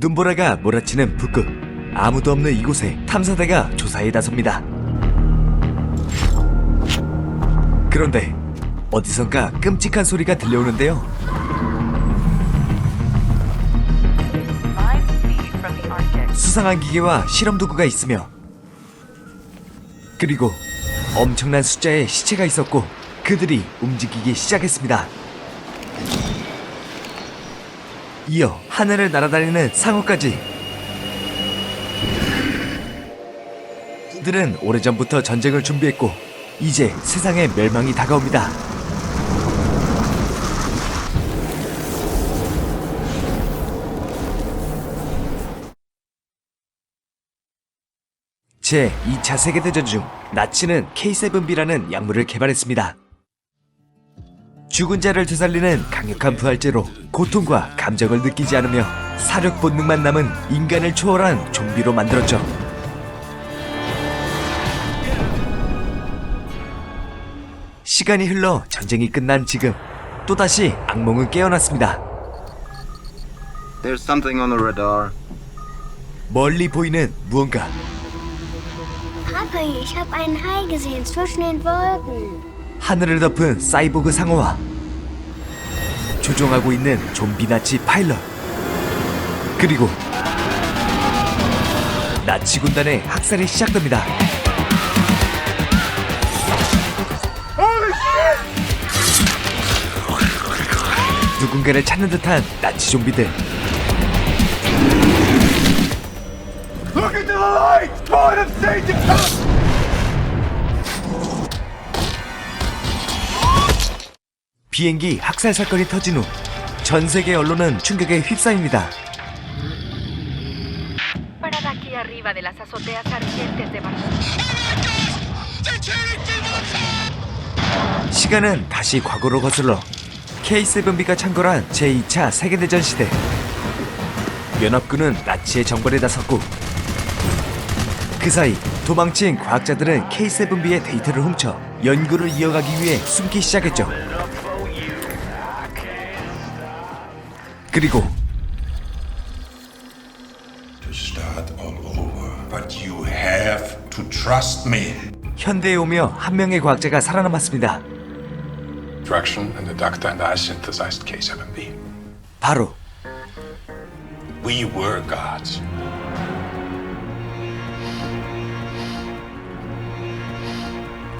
눈보라가 몰아치는 북극. 아무도 없는 이곳에 탐사대가 조사에 나섭니다. 그런데 어디선가 끔찍한 소리가 들려오는데요. 수상한 기계와 실험 도구가 있으며 그리고 엄청난 숫자의 시체가 있었고 그들이 움직이기 시작했습니다. 이어 하늘을 날아다니는 상어까지 그들은 오래전부터 전쟁을 준비했고 이제 세상의 멸망이 다가옵니다. 제 2차 세계대전 중 나치는 K7B라는 약물을 개발했습니다. 죽은 자를 되살리는 강력한 부활제로 고통과 감정을 느끼지 않으며 사력 본능만 남은 인간을 초월한 좀비로 만들었죠. 시간이 흘러 전쟁이 끝난 지금 또다시 악몽은 깨어났습니다. There's something on the radar. 멀리 보이는 무언가 Papa, ich habe einen Hai gesehen zwischen den Wolken. 하늘을 덮은 사이보그 상어와 조종하고 있는 좀비 나치 파일럿 그리고 나치 군단의 학살이 시작됩니다. 누군가를 찾는 듯한 나치 좀비들! 비행기 학살 사건이 터진 후 전 세계 언론은 충격에 휩싸입니다. Parada aquí arriba de las azoteas ardientes de. 시간은 다시 과거로 거슬러 K7B가 창궐한 제2차 세계대전 시대 연합군은 나치의 정벌에 나섰고 그 사이 도망친 과학자들은 K7B의 데이터를 훔쳐 연구를 이어가기 위해 숨기 시작했죠 그리고 to start all over. But you have to trust me. 현대에 오며 한 명의 과학자가 살아남았습니다 Traction and the ducta and I synthesized K7B. 바로 We were gods.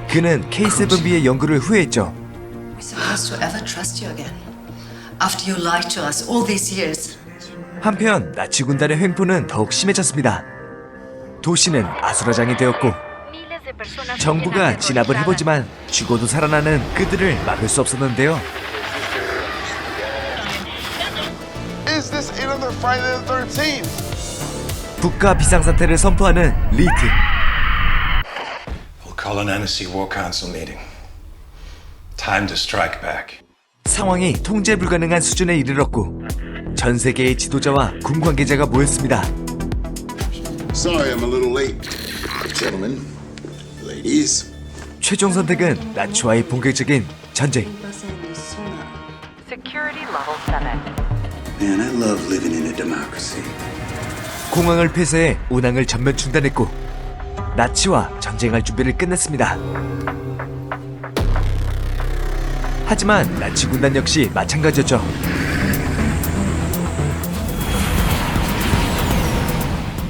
그는 K7B의 연구를 후회했죠 We supposed to ever trust you again? After you lied to us all these years. 한편 나치 군단의 횡포는 더욱 심해졌습니다. 도시는 아수라장이 되었고 정부가 진압을. 해보지만 죽어도 살아나는 그들을 막을 수 없었는데요. Is this another Friday the 13th? 국가 비상사태를 선포하는 리트. We'll call an NSC War Council meeting. Time to strike back. 상황이 통제 불가능한 수준에 이르렀고 전 세계의 지도자와 군 관계자가 모였습니다. Sorry I'm a little late. Gentlemen, ladies. 최종 선택은 나치와의 본격적인 전쟁. Security level 7. Man, I love living in a democracy. 공항을 폐쇄해 운항을 전면 중단했고 나치와 전쟁할 준비를 끝냈습니다. 하지만 나치 군단 역시 마찬가지였죠.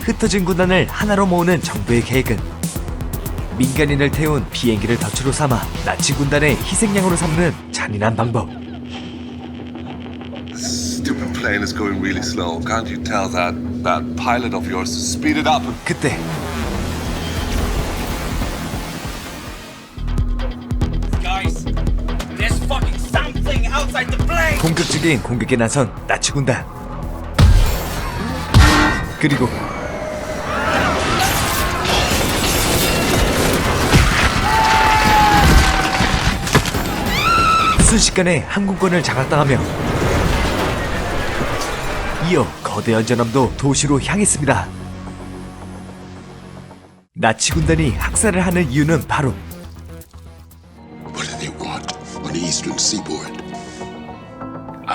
흩어진 군단을 하나로 모으는 정부의 계획은 민간인을 태운 비행기를 덫으로 삼아 나치 군단의 희생양으로 삼는 잔인한 방법. Stupid plane is going really slow. Can't you tell that that pilot of yours to speed it up? 그때 본격적인 공격에 나선 나치 군단. 그리고 순식간에 항공권을 장악당하며 이어 거대한 전함도 도시로 향했습니다. 나치 군단이 학살을 하는 이유는 바로 What do they want on the eastern seaboard?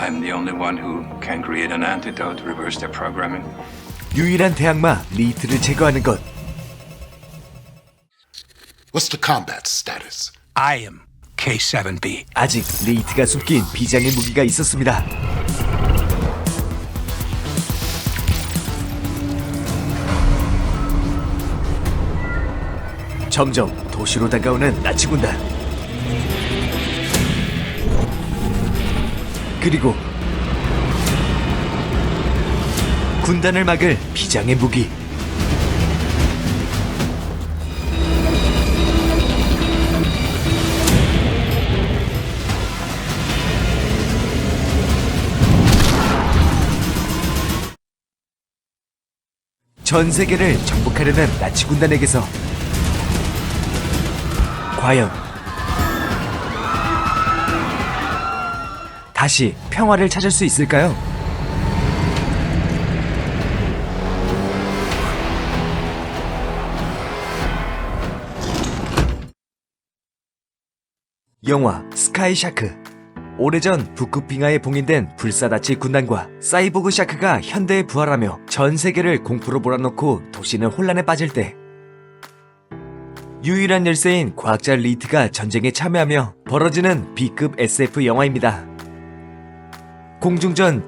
I'm the only one who can create an antidote to reverse their programming. 유일한 대항마 리트를 제거하는 것. What's the combat status? I am K7B. 아직 리트가 숨긴 비장의 무기가 있었습니다. 점점 도시로 다가오는 나치 군단. 그리고 군단을 막을 비장의 무기. 전 세계를 정복하려는 나치 군단에게서 과연 다시 평화를 찾을 수 있을까요? 영화 스카이 샤크 오래전 북극 빙하에 봉인된 불사다치 군단과 사이보그 샤크가 현대에 부활하며 전 세계를 공포로 몰아넣고 도시는 혼란에 빠질 때 유일한 열쇠인 과학자 리트가 전쟁에 참여하며 벌어지는 B급 SF 영화입니다. 공중전,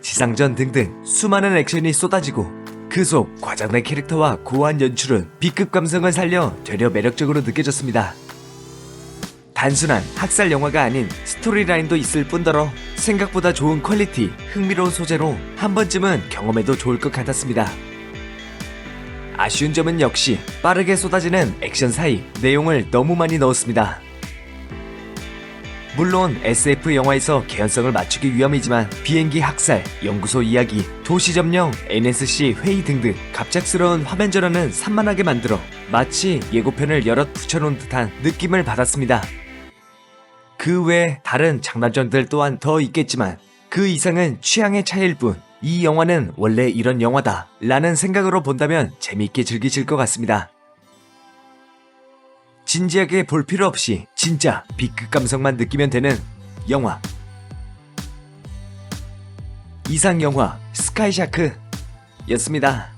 지상전 등등 수많은 액션이 쏟아지고 그 속 과장된 캐릭터와 고한 연출은 B급 감성을 살려 되려 매력적으로 느껴졌습니다. 단순한 학살 영화가 아닌 스토리라인도 있을 뿐더러 생각보다 좋은 퀄리티, 흥미로운 소재로 한 번쯤은 경험해도 좋을 것 같았습니다. 아쉬운 점은 역시 빠르게 쏟아지는 액션 사이 내용을 너무 많이 넣었습니다. 물론 SF 영화에서 개연성을 맞추기 위함이지만 비행기 학살, 연구소 이야기, 도시 점령, NSC 회의 등등 갑작스러운 화면 전환은 산만하게 만들어 마치 예고편을 여럿 붙여놓은 듯한 느낌을 받았습니다. 그 외 다른 장단점들 또한 더 있겠지만 그 이상은 취향의 차이일 뿐 이 영화는 원래 이런 영화다 라는 생각으로 본다면 재미있게 즐기실 것 같습니다. 진지하게 볼 필요 없이 진짜 B급 감성만 느끼면 되는 영화 이상 영화 스카이샤크 였습니다.